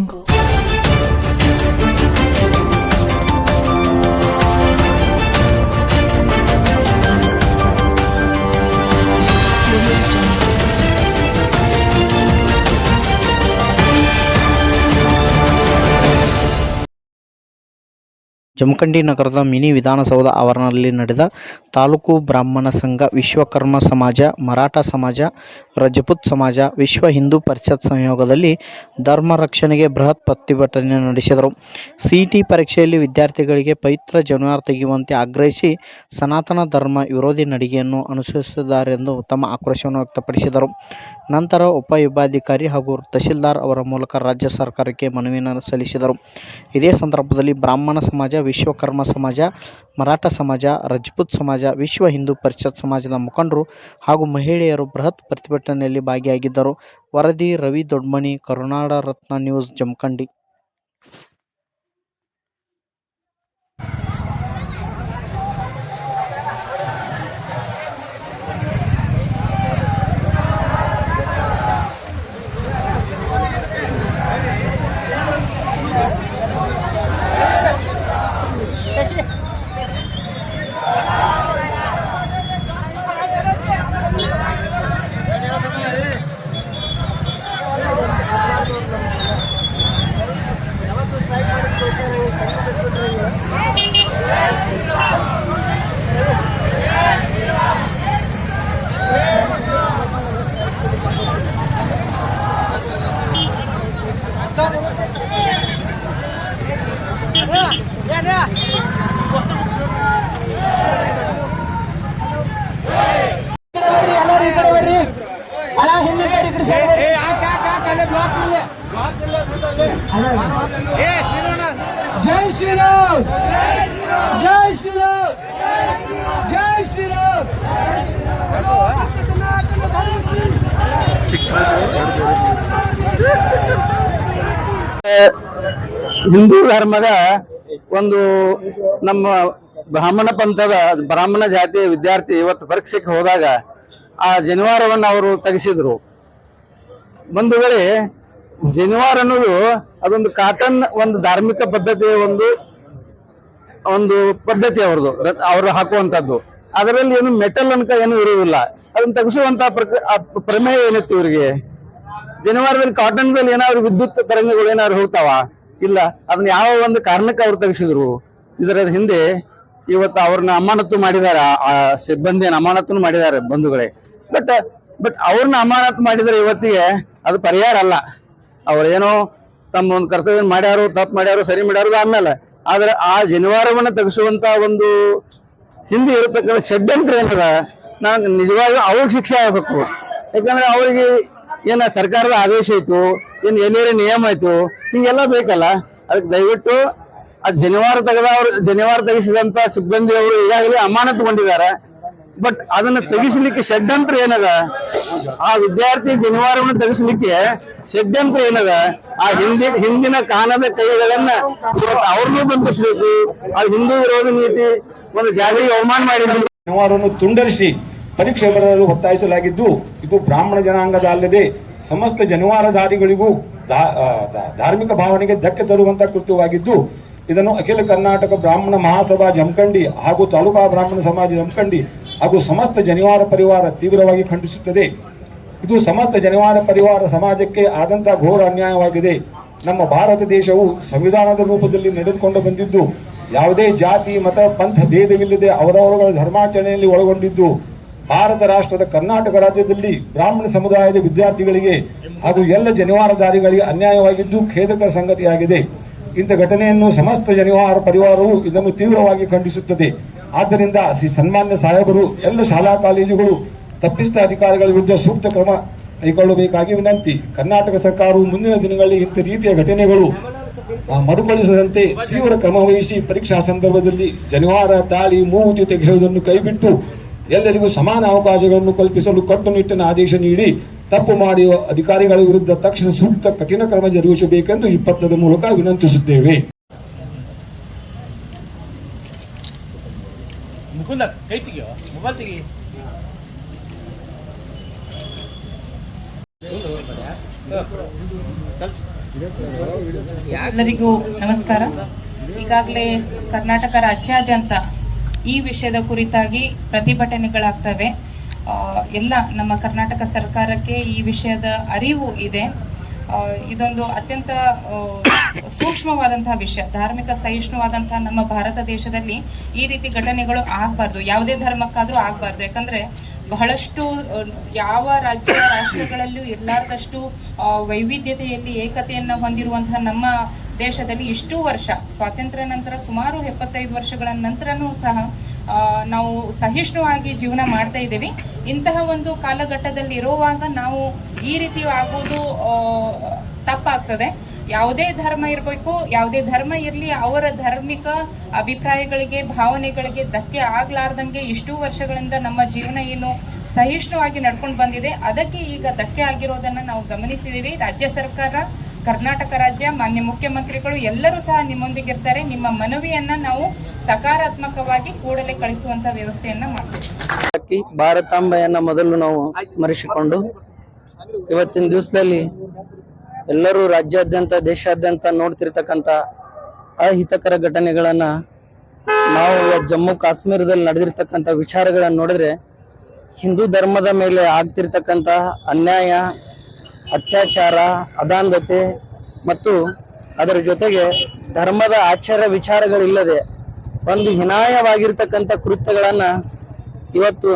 jungle Jamkhandi ನಗರದ mini Vidhana Soudha ಆವರಣದಲ್ಲಿ ನಡೆದ ತಾಲೂಕು ಬ್ರಾಹ್ಮಣ ಸಂಘ, ವಿಶ್ವಕರ್ಮ ಸಮಾಜ, ಮರಾಠ ಸಮಾಜ, ರಜಪೂತ್ ಸಮಾಜ, ವಿಶ್ವ ಹಿಂದೂ ಪರಿಷತ್ ಸಂಯೋಗದಲ್ಲಿ ಧರ್ಮ ರಕ್ಷಣೆಗೆ ಬೃಹತ್ ಪ್ರತಿಭಟನೆ ನಡೆಸಿದರು. ಸಿಇಟಿ ಪರೀಕ್ಷೆಯಲ್ಲಿ ವಿದ್ಯಾರ್ಥಿಗಳಿಗೆ ಪವಿತ್ರ ಜನವಾರ ತೆಗೆಯುವಂತೆ ಆಗ್ರಹಿಸಿ ಸನಾತನ ಧರ್ಮ ವಿರೋಧಿ ನಡಿಗೆಯನ್ನು ಅನುಸರಿಸಿದ್ದಾರೆಂದು ತಮ್ಮ ಆಕ್ರೋಶವನ್ನು ವ್ಯಕ್ತಪಡಿಸಿದರು. ನಂತರ ಉಪವಿಭಾಗಾಧಿಕಾರಿ ಹಾಗೂ ತಹಶೀಲ್ದಾರ್ ಅವರ ಮೂಲಕ ರಾಜ್ಯ ಸರ್ಕಾರಕ್ಕೆ ಮನವಿಯನ್ನು ಸಲ್ಲಿಸಿದರು. ಇದೇ ಸಂದರ್ಭದಲ್ಲಿ ಬ್ರಾಹ್ಮಣ ಸಮಾಜ, ವಿಶ್ವಕರ್ಮ ಸಮಾಜ, ಮರಾಠ ಸಮಾಜ, ರಜಪೂತ್ ಸಮಾಜ, ವಿಶ್ವ ಹಿಂದೂ ಪರಿಷತ್ ಸಮಾಜದ ಮುಖಂಡರು ಹಾಗೂ ಮಹಿಳೆಯರು ಬೃಹತ್ ಪ್ರತಿಭಟನೆಯಲ್ಲಿ ಭಾಗಿಯಾಗಿದ್ದರು. ವರದಿ ರವಿ ದೊಡ್ಮನಿ ಕರುನಾಡ ರತ್ನ ನ್ಯೂಸ್, ಜಮಖಂಡಿ ಬರ್ರಿ ಎಲ್ಲರೂ ಈ ಕಡೆ ಬರ್ರಿ ಅಲ್ಲ ಹಿಂದೆ ಬರ್ರಿ ಈ ಕಡೆ ಸೈಡ್ ಬರ್ರಿ ಜೈ ಶ್ರೀರಾಮ್ ಜೈ ಶ್ರೀರಾಮ್ ಜೈ ಶ್ರೀರಾಮ್ ಹಿಂದೂ ಧರ್ಮದ ಒಂದು ನಮ್ಮ ಬ್ರಾಹ್ಮಣ ಪಂಥದ ಬ್ರಾಹ್ಮಣ ಜಾತಿಯ ವಿದ್ಯಾರ್ಥಿ ಇವತ್ತು ಪರೀಕ್ಷೆಗೆ ಹೋದಾಗ ಆ ಜನಿವಾರವನ್ನು ಅವರು ತೆಗೆಸಿದ್ರು. ವೇಳೆ ಜನಿವಾರ ಅನ್ನೋದು ಅದೊಂದು ಕಾಟನ್ ಒಂದು ಧಾರ್ಮಿಕ ಪದ್ಧತಿಯ ಒಂದು ಒಂದು ಪದ್ಧತಿ ಅವ್ರದ್ದು, ಅವರು ಹಾಕುವಂತದ್ದು ಅದರಲ್ಲಿ ಏನು ಮೆಟಲ್ ಅನ್ಕ ಏನು ಇರುವುದಿಲ್ಲ. ಅದನ್ನ ತೆಗೆಸುವಂತ ಪ್ರಮೇಯ ಏನಿತ್ತು ಇವರಿಗೆ? ಜನಿವಾರದಲ್ಲಿ ಕಾಟನ್ದಲ್ಲಿ ಏನಾದ್ರು ವಿದ್ಯುತ್ ತರಂಗಗಳು ಏನಾದ್ರು ಹೋಗ್ತಾವ? ಇಲ್ಲ, ಅದನ್ನ ಯಾವ ಒಂದು ಕಾರಣಕ್ಕೆ ಅವ್ರು ತೆಗೆಸಿದ್ರು? ಇದರ ಹಿಂದೆ ಇವತ್ತು ಅವ್ರನ್ನ ಅಮಾನತು ಮಾಡಿದಾರ, ಆ- ಸಿಬ್ಬಂದಿ ಸಿಬ್ಬಂದಿಯನ್ನು ಅಮಾನತು ಮಾಡಿದ್ದಾರೆ ಬಂಧುಗಳೇ. ಬಟ್ ಬಟ್ ಅವ್ರನ್ನ ಅಮಾನತು ಮಾಡಿದ್ರೆ ಇವತ್ತಿಗೆ ಅದು ಪರಿಹಾರ ಅಲ್ಲ. ಅವ್ರೇನೋ ತಮ್ಮ ಒಂದು ಕರ್ತವ್ಯ ಮಾಡ್ಯಾರು, ತಪ್ಪು ಮಾಡ್ಯಾರು, ಸರಿ ಮಾಡ್ಯಾರು ಆಮೇಲೆ ಆದ್ರೆ ಆ ಜನಿವಾರವನ್ನು ತೆಗೆಸುವಂತ ಒಂದು ಹಿಂದೆ ಇರತಕ್ಕಂಥ ಷಡ್ಯಂತ್ರ ಏನದ? ನಾನು ನಿಜವಾಗಿ ಅವ್ರಿಗೆ ಶಿಕ್ಷೆ ಆಗ್ಬೇಕು. ಯಾಕಂದ್ರೆ ಅವ್ರಿಗೆ ಏನ ಸರ್ಕಾರದ ಆದೇಶ ಆಯ್ತು, ಏನ್ ಎಲ್ಲಿ ನಿಯಮ ಆಯ್ತು ಹಿಂಗೆಲ್ಲ ಬೇಕಲ್ಲ? ಅದಕ್ಕೆ ದಯವಿಟ್ಟು ಆ ಜನಿವಾರ ತೆಗೆದ ಅವ್ರು, ಜನಿವಾರ ತೆಗೆಸಿದಂತ ಸಿಬ್ಬಂದಿ ಅವರು ಈಗಾಗಲೇ ಅಮಾನತುಗೊಂಡಿದ್ದಾರೆ ಬಟ್ ಅದನ್ನ ತೆಗಿಸ್ಲಿಕ್ಕೆ ಷಡ್ಯಂತ್ರ ಏನದ? ಆ ವಿದ್ಯಾರ್ಥಿ ಜನಿವಾರವನ್ನು ತೆಗಿಸ್ಲಿಕ್ಕೆ ಷಡ್ಯಂತ್ರ ಏನದ? ಆ ಹಿಂದಿ, ಹಿಂದಿನ ಕಾನದ ಕೈಗಳನ್ನ ಅವ್ರನ್ನೂ ಬಂಧಿಸ್ಬೇಕು. ಆ ಹಿಂದೂ ವಿರೋಧ ನೀತಿ ಒಂದು ಜಾತಿಗೆ ಅವಮಾನ ಮಾಡಿದ್ರು. ಜನಿವಾರವನ್ನು ತುಂಡರಿಸಿ ಪರೀಕ್ಷೆ ಬರಲು ಒತ್ತಾಯಿಸಲಾಗಿದ್ದು, ಇದು ಬ್ರಾಹ್ಮಣ ಜನಾಂಗದ ಅಲ್ಲದೆ ಸಮಸ್ತ ಜನಿವಾರಧಾರಿಗಳಿಗೂ ಧಾರ್ಮಿಕ ಭಾವನೆಗೆ ಧಕ್ಕೆ ತರುವಂತಹ ಕೃತ್ಯವಾಗಿದ್ದು, ಇದನ್ನು ಅಖಿಲ ಕರ್ನಾಟಕ ಬ್ರಾಹ್ಮಣ ಮಹಾಸಭಾ ಜಮಖಂಡಿ ಹಾಗೂ ತಾಲೂಕಾ ಬ್ರಾಹ್ಮಣ ಸಮಾಜ ಜಮಖಂಡಿ ಹಾಗೂ ಸಮಸ್ತ ಜನಿವಾರ ಪರಿವಾರ ತೀವ್ರವಾಗಿ ಖಂಡಿಸುತ್ತದೆ. ಇದು ಸಮಸ್ತ ಜನಿವಾರ ಪರಿವಾರ ಸಮಾಜಕ್ಕೆ ಆದಂತಹ ಘೋರ ಅನ್ಯಾಯವಾಗಿದೆ. ನಮ್ಮ ಭಾರತ ದೇಶವು ಸಂವಿಧಾನದ ರೂಪದಲ್ಲಿ ನಡೆದುಕೊಂಡು ಬಂದಿದ್ದು, ಯಾವುದೇ ಜಾತಿ, ಮತ, ಪಂಥ, ಭೇದವಿಲ್ಲದೆ ಅವರವರುಗಳ ಧರ್ಮಾಚರಣೆಯಲ್ಲಿ ಒಳಗೊಂಡಿದ್ದು ಭಾರತ ರಾಷ್ಟ್ರದ ಕರ್ನಾಟಕ ರಾಜ್ಯದಲ್ಲಿ ಬ್ರಾಹ್ಮಣ ಸಮುದಾಯದ ವಿದ್ಯಾರ್ಥಿಗಳಿಗೆ ಹಾಗೂ ಎಲ್ಲ ಜನಿವಾರಧಾರಿಗಳಿಗೆ ಅನ್ಯಾಯವಾಗಿದ್ದು ಖೇದಕರ ಸಂಗತಿಯಾಗಿದೆ. ಇಂಥ ಘಟನೆಯನ್ನು ಸಮಸ್ತ ಜನಿವಾರ ಪರಿವಾರವು ಇದನ್ನು ತೀವ್ರವಾಗಿ ಖಂಡಿಸುತ್ತದೆ. ಆದ್ದರಿಂದ ಶ್ರೀ ಸನ್ಮಾನ್ಯ ಸಾಹೇಬರು, ಎಲ್ಲ ಶಾಲಾ ಕಾಲೇಜುಗಳು ತಪ್ಪಿಸಿದ ಅಧಿಕಾರಿಗಳ ವಿರುದ್ಧ ಸೂಕ್ತ ಕ್ರಮ ಕೈಗೊಳ್ಳಬೇಕಾಗಿ ವಿನಂತಿ. ಕರ್ನಾಟಕ ಸರ್ಕಾರವು ಮುಂದಿನ ದಿನಗಳಲ್ಲಿ ಇಂಥ ರೀತಿಯ ಘಟನೆಗಳು ಮರುಕಳಿಸದಂತೆ ತೀವ್ರ ಕ್ರಮ ವಹಿಸಿ ಪರೀಕ್ಷಾ ಸಂದರ್ಭದಲ್ಲಿ ಜನಿವಾರ ತಾಳಿ ಮೂಗುತಿ ತೆಗೆಸುವುದನ್ನು ಕೈಬಿಟ್ಟು ಎಲ್ಲರಿಗೂ ಸಮಾನ ಅವಕಾಶಗಳನ್ನು ಕಲ್ಪಿಸಲು ಕಟ್ಟುನಿಟ್ಟಿನ ಆದೇಶ ನೀಡಿ ತಪ್ಪು ಮಾಡಿರುವ ಅಧಿಕಾರಿಗಳ ವಿರುದ್ಧ ತಕ್ಷಣ ಸೂಕ್ತ ಕಠಿಣ ಕ್ರಮ ಜರುಗಿಸಬೇಕೆಂದು ಈ ಪತ್ರದ ಮೂಲಕ ವಿನಂತಿಸುತ್ತೇವೆ. ಎಲ್ಲರಿಗೂ ನಮಸ್ಕಾರ. ಈಗಾಗಲೇ ಕರ್ನಾಟಕ ರಾಜ್ಯಾದ್ಯಂತ ಈ ವಿಷಯದ ಕುರಿತಾಗಿ ಪ್ರತಿಭಟನೆಗಳಾಗ್ತವೆ. ಎಲ್ಲ ನಮ್ಮ ಕರ್ನಾಟಕ ಸರ್ಕಾರಕ್ಕೆ ಈ ವಿಷಯದ ಅರಿವು ಇದೆ. ಇದೊಂದು ಅತ್ಯಂತ ಸೂಕ್ಷ್ಮವಾದಂತಹ ವಿಷಯ. ಧಾರ್ಮಿಕ ಸಹಿಷ್ಣುವಾದಂತಹ ನಮ್ಮ ಭಾರತ ದೇಶದಲ್ಲಿ ಈ ರೀತಿ ಘಟನೆಗಳು ಆಗಬಾರ್ದು. ಯಾವುದೇ ಧರ್ಮಕ್ಕಾದರೂ ಆಗಬಾರ್ದು. ಯಾಕಂದ್ರೆ ಬಹಳಷ್ಟು ಯಾವ ರಾಜ್ಯ, ರಾಷ್ಟ್ರಗಳಲ್ಲೂ ಇರಲಾರ್ದಷ್ಟು ವೈವಿಧ್ಯತೆಯಲ್ಲಿ ಏಕತೆಯನ್ನು ಹೊಂದಿರುವಂತಹ ನಮ್ಮ ದೇಶದಲ್ಲಿ ಇಷ್ಟು ವರ್ಷ, ಸ್ವಾತಂತ್ರ್ಯ ನಂತರ ಸುಮಾರು ಎಪ್ಪತ್ತೈದು ವರ್ಷಗಳ ನಂತರನೂ ಸಹ ನಾವು ಸಹಿಷ್ಣುವಾಗಿ ಜೀವನ ಮಾಡ್ತಾ ಇದ್ದೀವಿ. ಇಂತಹ ಒಂದು ಕಾಲಘಟ್ಟದಲ್ಲಿ ಇರುವಾಗ ನಾವು ಈ ರೀತಿ ಆಗೋದು ತಪ್ಪಾಗ್ತದೆ. ಯಾವುದೇ ಧರ್ಮ ಇರಬೇಕು, ಯಾವುದೇ ಧರ್ಮ ಇರಲಿ, ಅವರ ಧಾರ್ಮಿಕ ಅಭಿಪ್ರಾಯಗಳಿಗೆ, ಭಾವನೆಗಳಿಗೆ ಧಕ್ಕೆ ಆಗ್ಲಾರ್ದಂಗೆ ಇಷ್ಟು ವರ್ಷಗಳಿಂದ ನಮ್ಮ ಜೀವನ ಏನು ಸಹಿಷ್ಣುವಾಗಿ ನಡ್ಕೊಂಡು ಬಂದಿದೆ. ಅದಕ್ಕೆ ಈಗ ಧಕ್ಕೆ ಆಗಿರೋದನ್ನ ನಾವು ಗಮನಿಸಿದ್ದೀವಿ. ರಾಜ್ಯ ಸರ್ಕಾರ ಕರ್ನಾಟಕ ರಾಜ್ಯ, ಮಾನ್ಯ ಮುಖ್ಯಮಂತ್ರಿಗಳು ಎಲ್ಲರೂ ಸಹ ನಿಮ್ಮೊಂದಿಗೆ ಇರ್ತಾರೆ ನಿಮ್ಮ ಮನವಿಯನ್ನ ನಾವು ಸಕಾರಾತ್ಮಕವಾಗಿ ಕೂಡಲೇ ಕಳಿಸುವಂತ ವ್ಯವಸ್ಥೆಯನ್ನ ಮಾಡ್ತೀವಿ. ಭಾರತಾಂಬೆಯನ್ನ ಮೊದಲು ನಾವು ಸ್ಮರಿಸಿಕೊಂಡು ಇವತ್ತಿನ ದಿವಸದಲ್ಲಿ ಎಲ್ಲರೂ ರಾಜ್ಯಾದ್ಯಂತ, ದೇಶಾದ್ಯಂತ ನೋಡ್ತಿರ್ತಕ್ಕಂಥ ಅಹಿತಕರ ಘಟನೆಗಳನ್ನ ನಾವು ಜಮ್ಮು ಕಾಶ್ಮೀರದಲ್ಲಿ ನಡೆದಿರ್ತಕ್ಕಂಥ ವಿಚಾರಗಳನ್ನ ನೋಡಿದ್ರೆ ಹಿಂದೂ ಧರ್ಮದ ಮೇಲೆ ಆಗ್ತಿರ್ತಕ್ಕಂಥ ಅನ್ಯಾಯ ಅತ್ಯಾಚಾರ ಅದಾಂಧತೆ ಮತ್ತು ಅದರ ಜೊತೆಗೆ ಧರ್ಮದ ಆಚಾರ ವಿಚಾರಗಳಿಲ್ಲದೆ ಒಂದು ಹೀನಾಯವಾಗಿರ್ತಕ್ಕಂಥ ಕೃತ್ಯಗಳನ್ನು ಇವತ್ತು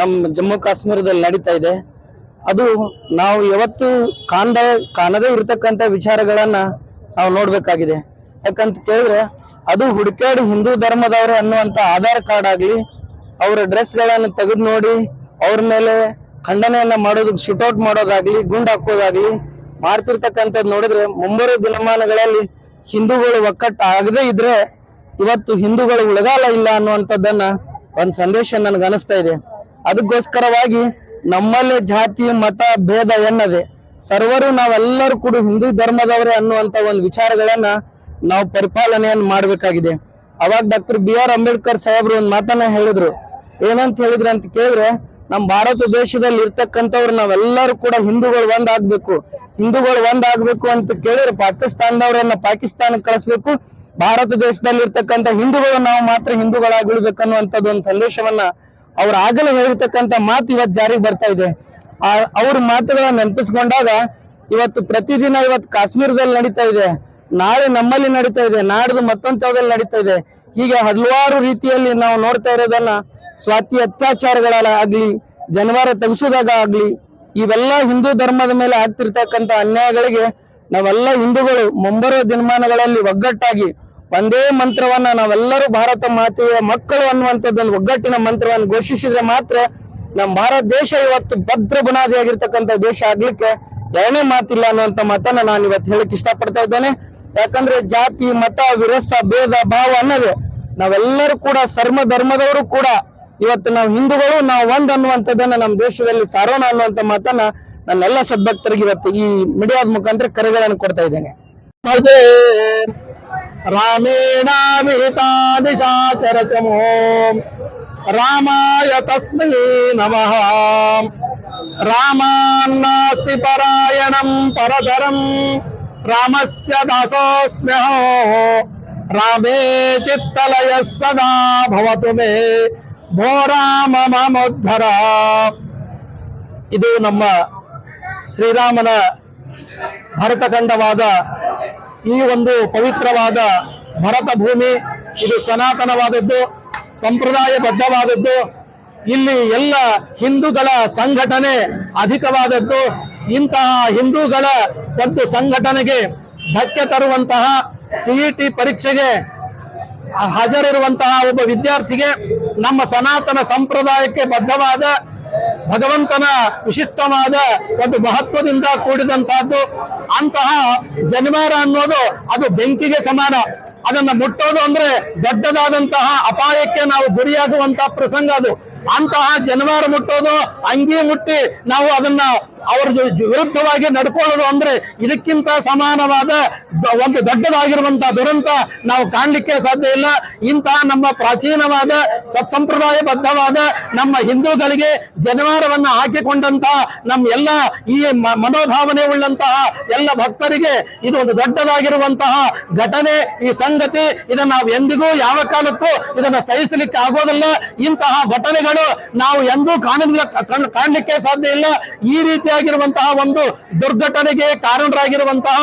ನಮ್ಮ ಜಮ್ಮು ಕಾಶ್ಮೀರದಲ್ಲಿ ನಡೀತಾ ಇದೆ. ಅದು ನಾವು ಯಾವತ್ತು ಕಾಣದ, ಕಾಣದೇ ಇರತಕ್ಕಂಥ ವಿಚಾರಗಳನ್ನು ನಾವು ನೋಡಬೇಕಾಗಿದೆ. ಯಾಕಂತ ಕೇಳಿದ್ರೆ ಅದು ಹುಡುಕಾಡಿ ಹಿಂದೂ ಧರ್ಮದವರು ಅನ್ನುವಂತ ಆಧಾರ್ ಕಾರ್ಡ್ ಆಗಲಿ, ಅವರ ಡ್ರೆಸ್ಗಳನ್ನು ತೆಗೆದು ನೋಡಿ ಅವ್ರ ಮೇಲೆ ಖಂಡನೆಯನ್ನ ಮಾಡೋದಕ್ಕೆ ಶೂಟೌಟ್ ಮಾಡೋದಾಗ್ಲಿ, ಗುಂಡ್ ಹಾಕೋದಾಗ್ಲಿ ಮಾಡ್ತಿರ್ತಕ್ಕಂಥದ್ದು ನೋಡಿದ್ರೆ ಮುಂಬರುವ ದಿನಮಾನಗಳಲ್ಲಿ ಹಿಂದೂಗಳು ಒಕ್ಕಟ್ಟು ಆಗದೇ ಇದ್ರೆ ಇವತ್ತು ಹಿಂದೂಗಳು ಉಳಗಾಲ ಇಲ್ಲ ಅನ್ನುವಂಥದ್ದನ್ನ ಒಂದು ಸಂದೇಶ ನನಗೆ ಅನಿಸ್ತಾ ಇದೆ. ಅದಕ್ಕೋಸ್ಕರವಾಗಿ ನಮ್ಮಲ್ಲೇ ಜಾತಿ, ಮತ, ಭೇದ ಎನ್ನದೆ ಸರ್ವರು ನಾವೆಲ್ಲರೂ ಕೂಡ ಹಿಂದೂ ಧರ್ಮದವರೇ ಅನ್ನುವಂತ ಒಂದು ವಿಚಾರಗಳನ್ನ ನಾವು ಪರಿಪಾಲನೆಯನ್ನು ಮಾಡಬೇಕಾಗಿದೆ. ಅವಾಗ ಡಾಕ್ಟರ್ ಬಿ ಆರ್ ಅಂಬೇಡ್ಕರ್ ಸಾಹೇಬ್ರು ಒಂದು ಮಾತನ್ನ ಹೇಳಿದ್ರು. ಏನಂತ ಹೇಳಿದ್ರು ಅಂತ ಕೇಳಿದ್ರೆ ನಮ್ಮ ಭಾರತ ದೇಶದಲ್ಲಿ ಇರ್ತಕ್ಕಂಥವ್ರು ನಾವೆಲ್ಲರೂ ಕೂಡ ಹಿಂದೂಗಳು ಒಂದಾಗ್ಬೇಕು. ಹಿಂದೂಗಳು ಒಂದಾಗ್ಬೇಕು ಅಂತ ಕೇಳಿದ್ರೆ ಪಾಕಿಸ್ತಾನದವರನ್ನ ಪಾಕಿಸ್ತಾನಕ್ಕೆ ಕಳಿಸ್ಬೇಕು. ಭಾರತ ದೇಶದಲ್ಲಿ ಇರ್ತಕ್ಕಂಥ ಹಿಂದೂಗಳು ನಾವು ಮಾತ್ರ ಹಿಂದೂಗಳಾಗಿ ಅನ್ನುವಂಥದ್ದು ಒಂದು ಸಂದೇಶವನ್ನ ಅವ್ರು ಆಗಲೇ ಹೇಳಿರ್ತಕ್ಕಂಥ ಮಾತು ಇವತ್ತು ಜಾರಿಗೆ ಬರ್ತಾ ಇದೆ. ಆ, ಅವ್ರ ಮಾತುಗಳನ್ನ ನೆನಪಿಸ್ಕೊಂಡಾಗ ಇವತ್ತು ಪ್ರತಿದಿನ ಇವತ್ತು ಕಾಶ್ಮೀರದಲ್ಲಿ ನಡೀತಾ ಇದೆ. ನಾಳೆ ನಮ್ಮಲ್ಲಿ ನಡೀತಾ ಇದೆ. ನಾಡ್ದು ಮತ್ತೊಂದು ತವದಲ್ಲಿ ನಡೀತಾ ಇದೆ. ಹೀಗೆ ಹಲವಾರು ರೀತಿಯಲ್ಲಿ ನಾವು ನೋಡ್ತಾ ಇರೋದನ್ನ ಸ್ವಾತಿ ಅತ್ಯಾಚಾರಗಳಾಗಲಿ ಜನವಾರ ತೆಗೆಸೋದಾಗ ಆಗಲಿ, ಇವೆಲ್ಲ ಹಿಂದೂ ಧರ್ಮದ ಮೇಲೆ ಆಗ್ತಿರ್ತಕ್ಕಂಥ ಅನ್ಯಾಯಗಳಿಗೆ ನಾವೆಲ್ಲ ಹಿಂದೂಗಳು ಮುಂಬರುವ ದಿನಮಾನಗಳಲ್ಲಿ ಒಗ್ಗಟ್ಟಾಗಿ ಒಂದೇ ಮಂತ್ರವನ್ನ ನಾವೆಲ್ಲರೂ ಭಾರತ ಮಾತೆಯ ಮಕ್ಕಳು ಅನ್ನುವಂಥದ್ದೊಂದು ಒಗ್ಗಟ್ಟಿನ ಮಂತ್ರವನ್ನು ಘೋಷಿಸಿದ್ರೆ ಮಾತ್ರ ನಮ್ಮ ಭಾರತ ದೇಶ ಇವತ್ತು ಭದ್ರ ಬುನಾದಿಯಾಗಿರ್ತಕ್ಕಂಥ ದೇಶ ಆಗ್ಲಿಕ್ಕೆ ಎರಡನೇ ಮಾತಿಲ್ಲ ಅನ್ನುವಂಥ ಮಾತನ್ನ ನಾನು ಇವತ್ತು ಹೇಳಕ್ ಇಷ್ಟಪಡ್ತಾ ಇದ್ದೇನೆ. ಯಾಕಂದ್ರೆ ಜಾತಿ, ಮತ, ವಿರಸ, ಭೇದ, ಭಾವ ಅನ್ನೋದು ನಾವೆಲ್ಲರೂ ಕೂಡ ಸರ್ಮ ಧರ್ಮದವರು ಕೂಡ ಇವತ್ತು ನಾವು ಹಿಂದೂಗಳು, ನಾವು ಒಂದ್ ಅನ್ನುವಂಥದ್ದನ್ನ ನಮ್ಮ ದೇಶದಲ್ಲಿ ಸಾರೋಣ ಅನ್ನುವಂಥ ಮಾತನ್ನ ನನ್ನೆಲ್ಲ ಸದ್ಭಕ್ತರಿಗೆ ಇವತ್ತು ಈ ಮೀಡಿಯಾದ ಮುಖಾಂತರ ಕರೆಗಳನ್ನು ಕೊಡ್ತಾ ಇದ್ದೇನೆ. ನಿಶಾಚರಚಮೋ ರಾಮಾಯ ತಸ್ಮೈ ನಮಃ. ರಾಮಾನ್ನಾಸ್ತಿ ಪರಾಯಣಂ ಪರಧರಂ, ರಾಮಸ್ಯ ದಾಸೋಸ್ಮ್ಯಹೋ. ರಾಮೇ ಚಿತ್ತಲಯ ಸದಾ ಭವತು ಮೇ. ಭೋ ಮಾಮೋದ್ಧರ ಇದು ನಮ್ಮ ಶ್ರೀರಾಮನ ಭರತಖಂಡವಾದ ಈ ಒಂದು ಪವಿತ್ರವಾದ ಭರತ ಭೂಮಿ. ಇದು ಸನಾತನವಾದದ್ದು, ಸಂಪ್ರದಾಯಬದ್ಧವಾದದ್ದು. ಇಲ್ಲಿ ಎಲ್ಲ ಹಿಂದೂಗಳ ಸಂಘಟನೆ ಅಧಿಕವಾದದ್ದು. ಇಂತಹ ಹಿಂದೂಗಳ ಒಂದು ಸಂಘಟನೆಗೆ ಧಕ್ಕೆ ತರುವಂತಹ ಸಿಇಟಿ ಪರೀಕ್ಷೆಗೆ ಹಾಜರಿರುವಂತಹ ಒಬ್ಬ ವಿದ್ಯಾರ್ಥಿಗೆ ನಮ್ಮ ಸನಾತನ ಸಂಪ್ರದಾಯಕ್ಕೆ ಬದ್ಧವಾದ ಭಗವಂತನ ವಿಶಿಷ್ಟವಾದ ಒಂದು ಮಹತ್ವದಿಂದ ಕೂಡಿದಂತಹದ್ದು, ಅಂತಹ ಜನಿವಾರ ಅನ್ನೋದು ಅದು ಬೆಂಕಿಗೆ ಸಮಾನ. ಅದನ್ನ ಮುಟ್ಟೋದು ಅಂದ್ರೆ ದೊಡ್ಡದಾದಂತಹ ಅಪಾಯಕ್ಕೆ ನಾವು ಗುರಿಯಾಗುವಂತಹ ಪ್ರಸಂಗ ಅದು. ಅಂತಹ ಜನವಾರ ಮುಟ್ಟೋದು, ಅಂಗಿ ಮುಟ್ಟಿ ನಾವು ಅದನ್ನ ಅವರ ವಿರುದ್ಧವಾಗಿ ನಡ್ಕೊಳ್ಳೋದು ಅಂದ್ರೆ ಇದಕ್ಕಿಂತ ಸಮಾನವಾದ ಒಂದು ದೊಡ್ಡದಾಗಿರುವಂತಹ ದುರಂತ ನಾವು ಕಾಣಲಿಕ್ಕೆ ಸಾಧ್ಯ ಇಲ್ಲ. ಇಂತಹ ನಮ್ಮ ಪ್ರಾಚೀನವಾದ ಸತ್ಸಂಪ್ರದಾಯಬದ್ಧವಾದ ನಮ್ಮ ಹಿಂದೂಗಳಿಗೆ ಜನಿವಾರವನ್ನು ಹಾಕಿಕೊಂಡಂತಹ ನಮ್ಮ ಎಲ್ಲ ಈ ಮನೋಭಾವನೆ ಉಳ್ಳಂತಹ ಎಲ್ಲ ಭಕ್ತರಿಗೆ ಇದು ಒಂದು ದೊಡ್ಡದಾಗಿರುವಂತಹ ಘಟನೆ, ಈ ಸಂಗತಿ ಇದನ್ನ ನಾವು ಎಂದಿಗೂ ಯಾವ ಕಾಲಕ್ಕೂ ಇದನ್ನ ಸಹಿಸಲಿಕ್ಕೆ ಆಗೋದಿಲ್ಲ. ಇಂತಹ ಘಟನೆಗಳು ನಾವು ಎಂದೂ ಕಾಣ ಕಾಣಲಿಕ್ಕೆ ಸಾಧ್ಯ ಇಲ್ಲ. ಈ ರೀತಿಯಾಗಿರುವಂತಹ ಒಂದು ದುರ್ಘಟನೆಗೆ ಕಾರಣರಾಗಿರುವಂತಹ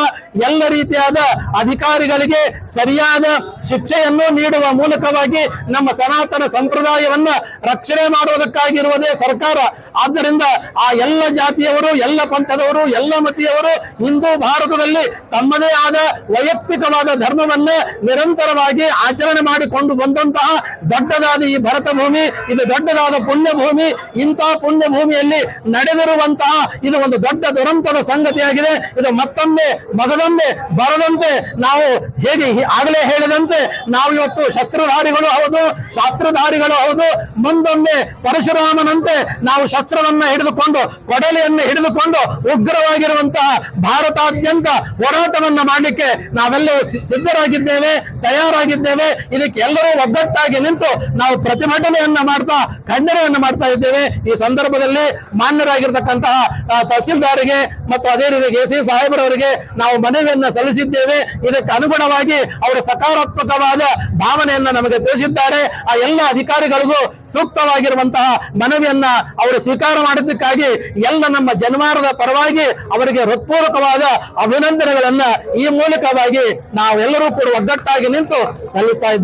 ಎಲ್ಲ ರೀತಿಯಾದ ಅಧಿಕಾರಿಗಳಿಗೆ ಸರಿಯಾದ ಶಿಕ್ಷೆಯನ್ನು ನೀಡುವ ಮೂಲಕವಾಗಿ ನಮ್ಮ ಸನಾತನ ಸಂಪ್ರದಾಯವನ್ನ ರಕ್ಷಣೆ ಮಾಡುವುದಕ್ಕಾಗಿರುವುದೇ ಸರ್ಕಾರ. ಆದ್ದರಿಂದ ಆ ಎಲ್ಲ ಜಾತಿಯವರು, ಎಲ್ಲ ಪಂಥದವರು, ಎಲ್ಲ ಮತಿಯವರು ಹಿಂದೂ ಭಾರತದಲ್ಲಿ ತಮ್ಮದೇ ಆದ ವೈಯಕ್ತಿಕವಾದ ಧರ್ಮವನ್ನ ನಿರಂತರವಾಗಿ ಆಚರಣೆ ಮಾಡಿಕೊಂಡು ಬಂದಂತಹ ದೊಡ್ಡದಾದ ಈ ಭರತ ಭೂಮಿ ಇದು ದೊಡ್ಡದಾದ ಪುಣ್ಯ ಭೂಮಿ ಇಂತಹ ಪುಣ್ಯ ಭೂಮಿಯಲ್ಲಿ ನಡೆದಿರುವಂತಹ ಇದು ಒಂದು ದೊಡ್ಡ ದುರಂತದ ಸಂಗತಿಯಾಗಿದೆ. ಇದು ಮತ್ತೊಮ್ಮೆ, ಮಗದೊಮ್ಮೆ ಬರದಂತೆ ನಾವು ಹೇಗೆ ಆಗಲೇ ಹೇಳಿದಂತೆ ನಾವು ಇವತ್ತು ಶಸ್ತ್ರಧಾರಿಗಳು ಹೌದು, ಶಾಸ್ತ್ರಧಾರಿಗಳು ಹೌದು, ಮುಂದೊಮ್ಮೆ ಪರಶುರಾಮನಂತೆ ನಾವು ಶಸ್ತ್ರವನ್ನ ಹಿಡಿದುಕೊಂಡು, ಕೊಡಲಿಯನ್ನು ಹಿಡಿದುಕೊಂಡು ಉಗ್ರವಾಗಿರುವಂತಹ ಭಾರತಾದ್ಯಂತ ಹೋರಾಟವನ್ನ ಮಾಡಲಿಕ್ಕೆ ನಾವೆಲ್ಲರೂ ಸಿದ್ಧರಾಗಿದ್ದೇವೆ, ತಯಾರಾಗಿದ್ದೇವೆ. ಇದಕ್ಕೆ ಎಲ್ಲರೂ ಒಗ್ಗಟ್ಟಾಗಿ ನಿಂತು ನಾವು ಪ್ರತಿಭಟನೆಯನ್ನ ಮಾಡ್ತಾ, ಖಂಡನೆಯನ್ನ ಮಾಡ್ತಾ ಇದ್ದೇವೆ. ಈ ಸಂದರ್ಭದಲ್ಲಿ ಮಾನ್ಯರಾಗಿರ್ತಕ್ಕಂತಹ ತಹಸೀಲ್ದಾರಿಗೆ ಮತ್ತು ಅದೇ ರೀತಿ ಎ ಸಿ ಸಾಹೇಬರವರಿಗೆ ನಾವು ಮನವಿಯನ್ನ ಸಲ್ಲಿಸಿದ್ದೇವೆ. ಇದಕ್ಕೆ ಅನುಗುಣವಾಗಿ ಅವರು ಸಕಾರಾತ್ಮಕವಾದ ಭಾವನೆಯನ್ನ ನಮಗೆ ತಿಳಿಸಿದ್ದಾರೆ. ಆ ಎಲ್ಲ ಅಧಿಕಾರಿಗಳಿಗೂ ಸೂಕ್ತವಾಗಿರುವಂತಹ ಮನವಿಯನ್ನ ಅವರು ಸ್ವೀಕಾರ ಮಾಡಿದ್ದಕ್ಕಾಗಿ ಎಲ್ಲ ನಮ್ಮ ಜನ್ಮಾರದ ಪರವಾಗಿ ಅವರಿಗೆ ಹೃತ್ಪೂರ್ವಕವಾದ ಅಭಿನಂದನೆಗಳನ್ನ ಈ ಮೂಲಕವಾಗಿ ನಾವೆಲ್ಲರೂ ಕೂಡ ಒಗ್ಗಟ್ಟಾಗಿ ನಿಂತು ಸಲ್ಲಿಸ್ತಾ ಇದ್ದೇವೆ.